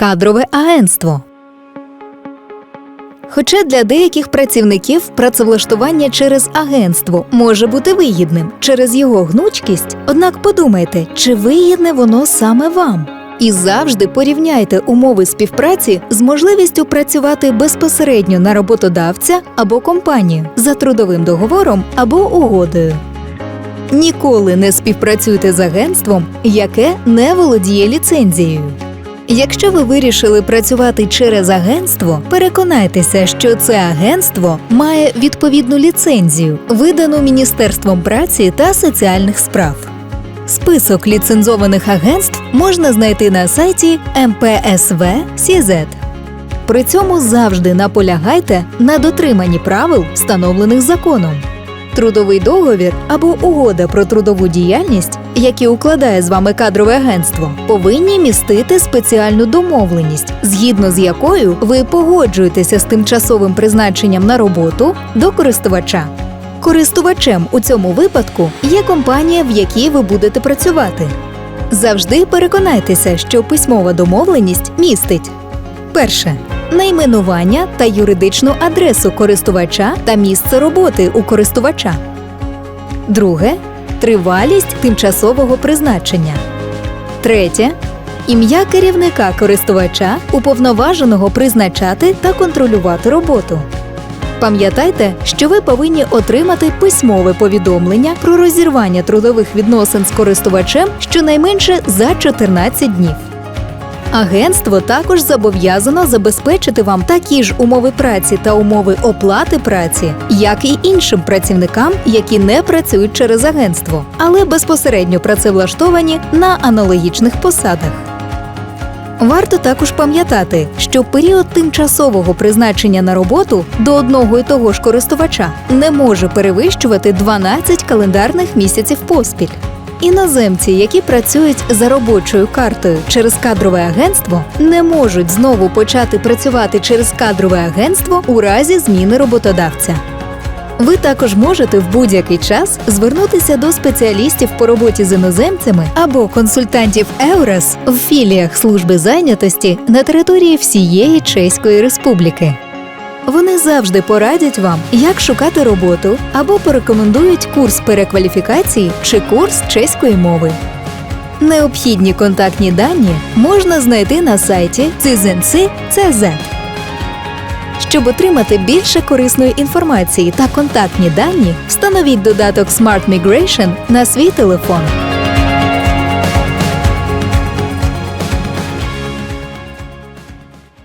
кадрове агентство. Хоча для деяких працівників працевлаштування через агентство може бути вигідним через його гнучкість, однак подумайте, чи вигідне воно саме вам. І завжди порівняйте умови співпраці з можливістю працювати безпосередньо на роботодавця або компанію за трудовим договором або угодою. Ніколи не співпрацюйте з агентством, яке не володіє ліцензією. Якщо ви вирішили працювати через агентство, переконайтеся, що це агентство має відповідну ліцензію, видану Міністерством праці та соціальних справ. Список ліцензованих агентств можна знайти на сайті МПСВ CZ. При цьому завжди наполягайте на дотриманні правил, встановлених законом. Трудовий договір або угода про трудову діяльність, які укладає з вами кадрове агентство, повинні містити спеціальну домовленість, згідно з якою ви погоджуєтеся з тимчасовим призначенням на роботу до користувача. Користувачем у цьому випадку є компанія, в якій ви будете працювати. Завжди переконайтеся, що письмова домовленість містить перше найменування та юридичну адресу користувача та місце роботи у користувача. Друге тривалість тимчасового призначення. Третє ім'я керівника користувача, уповноваженого призначати та контролювати роботу. Пам'ятайте, що ви повинні отримати письмове повідомлення про розірвання трудових відносин з користувачем щонайменше за 14 днів. Агентство також зобов'язано забезпечити вам такі ж умови праці та умови оплати праці, як і іншим працівникам, які не працюють через агентство, але безпосередньо працевлаштовані на аналогічних посадах. Варто також пам'ятати, що період тимчасового призначення на роботу до одного і того ж користувача не може перевищувати 12 календарних місяців поспіль. Іноземці, які працюють за робочою картою через кадрове агентство, не можуть знову почати працювати через кадрове агентство у разі зміни роботодавця. Ви також можете в будь-який час звернутися до спеціалістів по роботі з іноземцями або консультантів ЕУРЕС в філіях служби зайнятості на території всієї Чеської Республіки. Вони завжди порадять вам, як шукати роботу або порекомендують курс перекваліфікації чи курс чеської мови. Необхідні контактні дані можна знайти на сайті cizinci.cz. Щоб отримати більше корисної інформації та контактні дані, встановіть додаток Smart Migration на свій телефон.